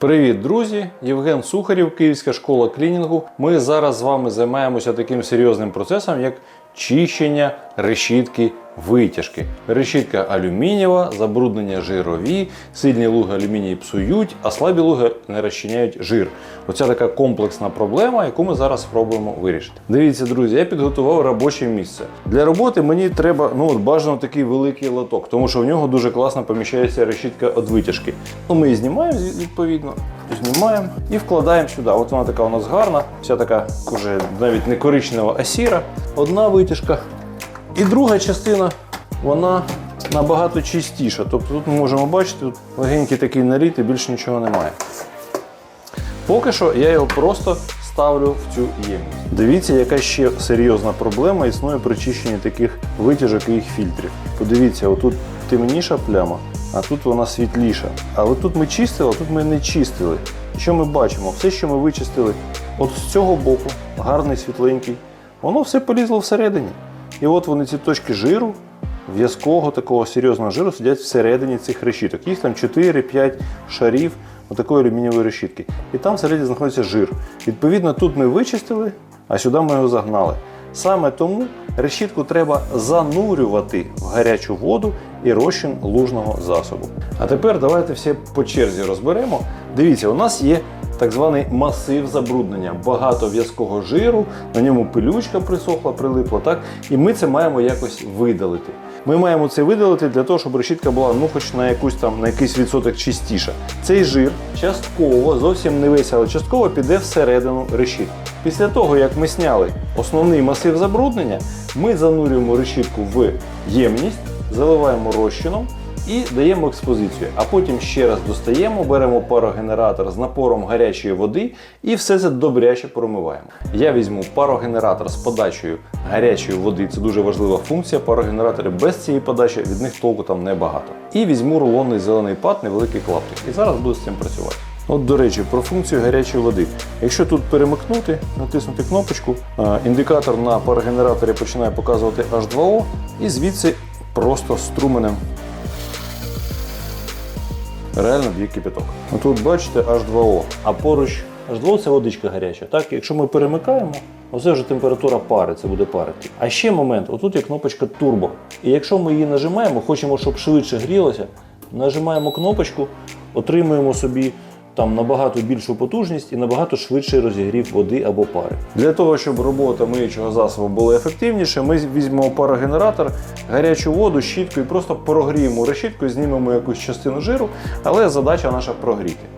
Привіт, друзі! Євген Сухарів, Київська школа клінінгу. Ми зараз з вами займаємося таким серйозним процесом, як чищення решітки витяжки. Решітка алюмінієва, забруднення жирові, сильні луги алюмінії псують, а слабі луги не розчиняють жир. Оця така комплексна проблема, яку ми зараз спробуємо вирішити. Дивіться, друзі, я підготував робоче місце. Для роботи мені треба ну от бажано такий великий лоток, тому що в нього дуже класно поміщається решітка від витяжки. Ну, ми її знімаємо відповідно. Знімаємо і вкладаємо сюди. От вона така у нас гарна, вся така вже навіть не коричнева, а сіра. Одна витяжка. І друга частина, вона набагато чистіша. Тобто тут ми можемо бачити, тут легенький такий наліт і більше нічого немає. Поки що я його просто ставлю в цю ємність. Дивіться, яка ще серйозна проблема існує при чищенні таких витяжок і їх фільтрів. Подивіться, отут темніша пляма, а тут вона світліша. Але тут ми чистили, а тут ми не чистили. Що ми бачимо? Все, що ми вичистили от з цього боку, гарний світленький, воно все полізло всередині. І от вони ці точки жиру, в'язкого такого серйозного жиру сидять всередині цих решіток. Їх там 4-5 шарів отакої алюмінієвої решітки. І там всередині знаходиться жир. Відповідно, тут ми вичистили, а сюди ми його загнали. Саме тому решітку треба занурювати в гарячу воду і розчин лужного засобу. А тепер давайте все по черзі розберемо. Дивіться, у нас є так званий масив забруднення, багато в'язкого жиру, на ньому пилючка присохла, прилипла, так? І ми це маємо якось видалити. Ми маємо це видалити для того, щоб решітка була ну хоч на якусь там на якийсь відсоток чистіша. Цей жир частково, зовсім не весь, але частково піде всередину решітки. Після того, як ми сняли основний масив забруднення, ми занурюємо решітку в ємність, заливаємо розчином і даємо експозицію. А потім ще раз достаємо, беремо парогенератор з напором гарячої води і все це добряче промиваємо. Я візьму парогенератор з подачею гарячої води. Це дуже важлива функція. Парогенератори без цієї подачі від них толку там небагато. І візьму рулонний зелений пад, невеликий клаптик. І зараз буду з цим працювати. От, до речі, про функцію гарячої води. Якщо тут перемикнути, натиснути кнопочку, е, індикатор на парогенераторі починає показувати H2O, і звідси просто струменем реально б'є кипяток. Тут бачите H2O, а поруч H2O це водичка гаряча. Так, якщо ми перемикаємо, оце вже температура пари, це буде парити. А ще момент: отут є кнопочка турбо. І якщо ми її нажимаємо, хочемо, щоб швидше грілося, нажимаємо кнопочку, отримуємо собі. Там набагато більшу потужність і набагато швидший розігрів води або пари. Для того, щоб робота миючого засобу була ефективніше, ми візьмемо парогенератор, гарячу воду, щітку і просто прогріємо решітку знімемо якусь частину жиру, але задача наша прогріти.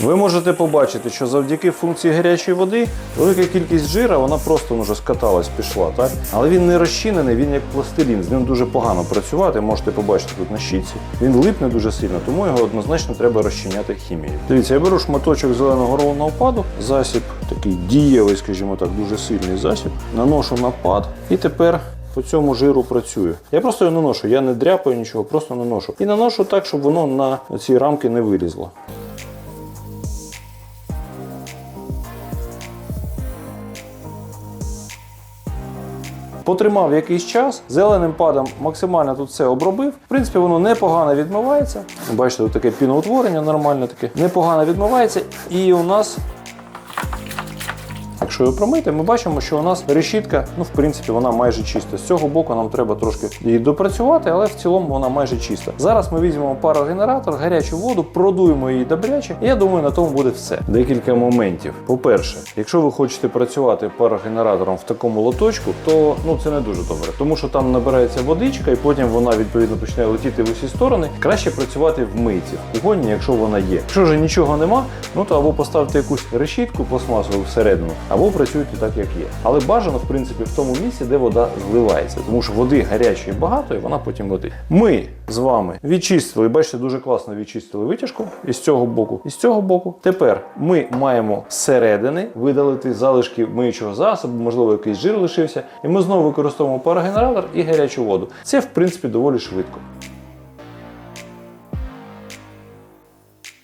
Ви можете побачити, що завдяки функції гарячої води велика кількість жира вона просто вже скаталась, пішла, так? Але він не розчинений, він як пластилін, з ним дуже погано працювати. Можете побачити тут на щітці. Він липне дуже сильно, тому його однозначно треба розчиняти хімією. Дивіться, я беру шматочок зеленого рулонного паду, засіб такий дієвий, скажімо так, дуже сильний засіб. Наношу на пад і тепер. По цьому жиру працюю. Я просто його наношу, я не дряпаю нічого, просто наношу. І наношу так, щоб воно на ці рамки не вилізло. Потримав якийсь час, зеленим падом максимально тут все обробив. В принципі, воно непогано відмивається. Бачите, тут таке піноутворення нормальне таке. Непогано відмивається. І у нас Якщо його промити, ми бачимо, що у нас решітка, ну в принципі, вона майже чиста. З цього боку нам треба трошки її допрацювати, але в цілому вона майже чиста. Зараз ми візьмемо парогенератор, гарячу воду, продуємо її добряче, і я думаю, на тому буде все. Декілька моментів. По-перше, якщо ви хочете працювати парогенератором в такому лоточку, то ну це не дуже добре, тому що там набирається водичка, і потім вона відповідно почне летіти в усі сторони. Краще працювати в мийці, в кухонні, якщо вона є. Якщо ж нічого нема, ну то або поставте якусь решітку пластмасову всередину, або працюйте так, як є. Але бажано, в принципі, в тому місці, де вода зливається, тому що води гарячої багато, і вона потім летить. Ми з вами відчистили, бачите, дуже класно відчистили витяжку із цього боку, і з цього боку. Тепер ми маємо зсередини видалити залишки миючого засобу, можливо, якийсь жир лишився, і ми знову використовуємо парогенератор і гарячу воду. Це, в принципі, доволі швидко.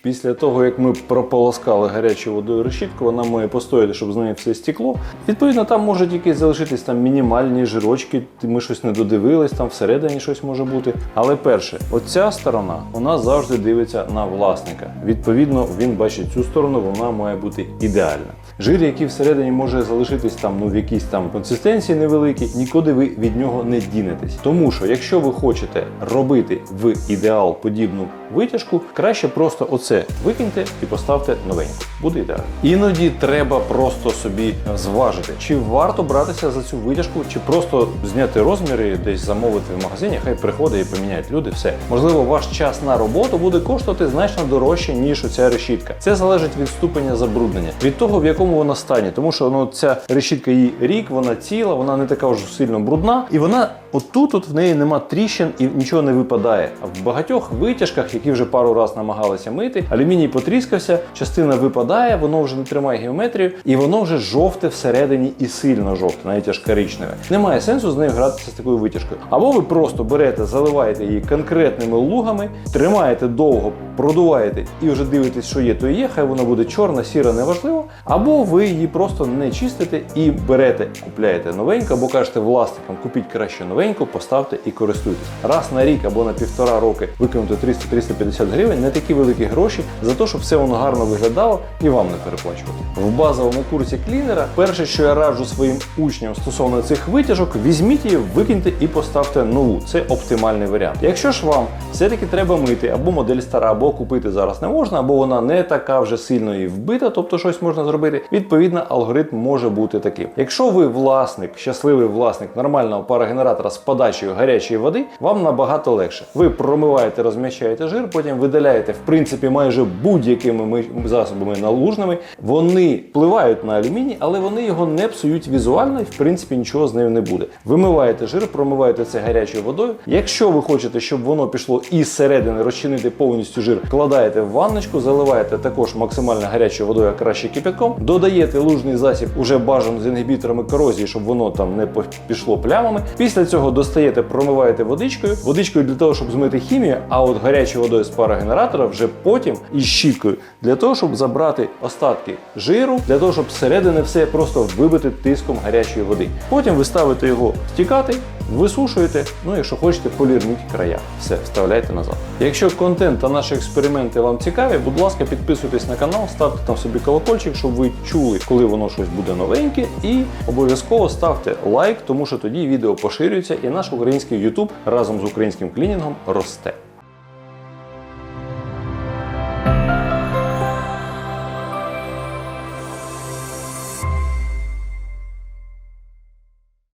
Після того, як ми прополоскали гарячою водою решітку, вона має постояти, щоб з неї все стекло. Відповідно, там можуть якісь залишитись там мінімальні жирочки, ми щось не додивились, там всередині щось може бути. Але перше, оця сторона вона завжди дивиться на власника. Відповідно, він бачить цю сторону, вона має бути ідеальна. Жир, який всередині може залишитись там ну в якійсь там консистенції невеликій, нікуди ви від нього не дінетесь. Тому що, якщо ви хочете робити в ідеал подібну витяжку, краще просто оце викиньте і поставте новеньку. Буде ідеально. Іноді треба просто собі зважити, чи варто братися за цю витяжку, чи просто зняти розміри, десь замовити в магазині, хай приходить і поміняють люди. Все можливо, ваш час на роботу буде коштувати значно дорожче ніж оця решітка. Це залежить від ступеня забруднення, від того в якому вона стані, тому що ну ця решітка її рік, вона ціла, вона не така вже сильно брудна, і вона отут, от в неї нема тріщин і нічого не випадає. А в багатьох витяжках, які вже пару раз намагалися мити, алюміній потріскався, частина випадає, воно вже не тримає геометрію, і воно вже жовте всередині і сильно жовте, навіть аж коричневе. Немає сенсу з нею гратися з такою витяжкою. Або ви просто берете, заливаєте її конкретними лугами, тримаєте довго, продуваєте і вже дивитесь, що є, то є. Хай вона буде чорна, сіра, неважливо. Або ви її просто не чистите і берете, купляєте новеньку, або кажете власникам, купіть краще новеньку, поставте і користуйтесь. Раз на рік або на півтора роки викинути 300-350 гривень, не такі великі гроші за те, щоб все воно гарно виглядало і вам не переплачувати. В базовому курсі клінера перше, що я раджу своїм учням стосовно цих витяжок, візьміть її, викиньте і поставте нову. Це оптимальний варіант. Якщо ж вам все-таки треба мити, або модель стара, або купити зараз не можна, або вона не така вже сильно і вбита, тобто щось можна зробити. Відповідно, алгоритм може бути таким. Якщо ви власник, щасливий власник нормального парогенератора з подачею гарячої води, вам набагато легше. Ви промиваєте, розміщаєте жир, потім видаляєте в принципі майже будь-якими засобами налужними. Вони впливають на алюміній, але вони його не псують візуально і в принципі нічого з нею не буде. Вимиваєте жир, промиваєте це гарячою водою. Якщо ви хочете, щоб воно пішло із середини, розчинити повністю жир, вкладаєте в ванночку, заливаєте також максимально гарячою водою, а краще кипятком, додаєте лужний засіб уже бажано з інгібіторами корозії, щоб воно там не пішло плямами. Після цього достаєте, промиваєте водичкою, водичкою для того, щоб змити хімію, а от гарячою водою з парогенератора вже потім із щіткою для того, щоб забрати остатки жиру, для того, щоб зсередини все просто вибити тиском гарячої води. Потім ви ставите його стікати. Висушуєте, ну якщо хочете, полірніть края. Все, вставляйте назад. Якщо контент та наші експерименти вам цікаві, будь ласка, підписуйтесь на канал, ставте там собі колокольчик, щоб ви чули, коли воно щось буде новеньке. І обов'язково ставте лайк, тому що тоді відео поширюється і наш український YouTube разом з українським клінінгом росте.